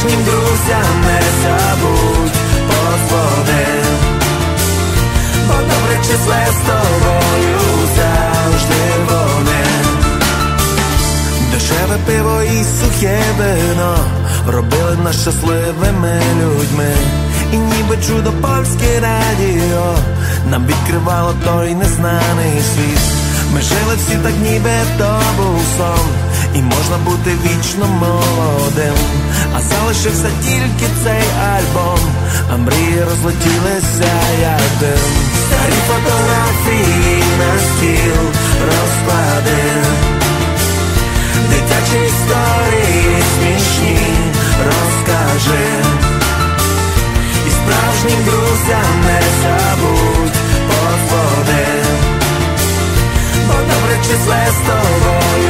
Справжнім друзям не забудь позвони. Бо добре числе з тобою завжди вони. Дешеве пиво і сухе вино робили нас щасливими людьми. І ніби чудо польське радіо нам відкривало той незнаний світ. Ми жили всі так, ніби то був сон, і можна бути вічно молодим. А залишився тільки цей альбом, а мрії розлетілися як дим. Старі фотографії на стіл розклади. Дитячі історії смішні розкажи. І справжнім друзям не забудь позвони. Бо добре числе з тобою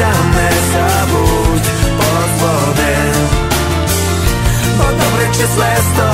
друзям не забудь позвони. Бо добре числе тобою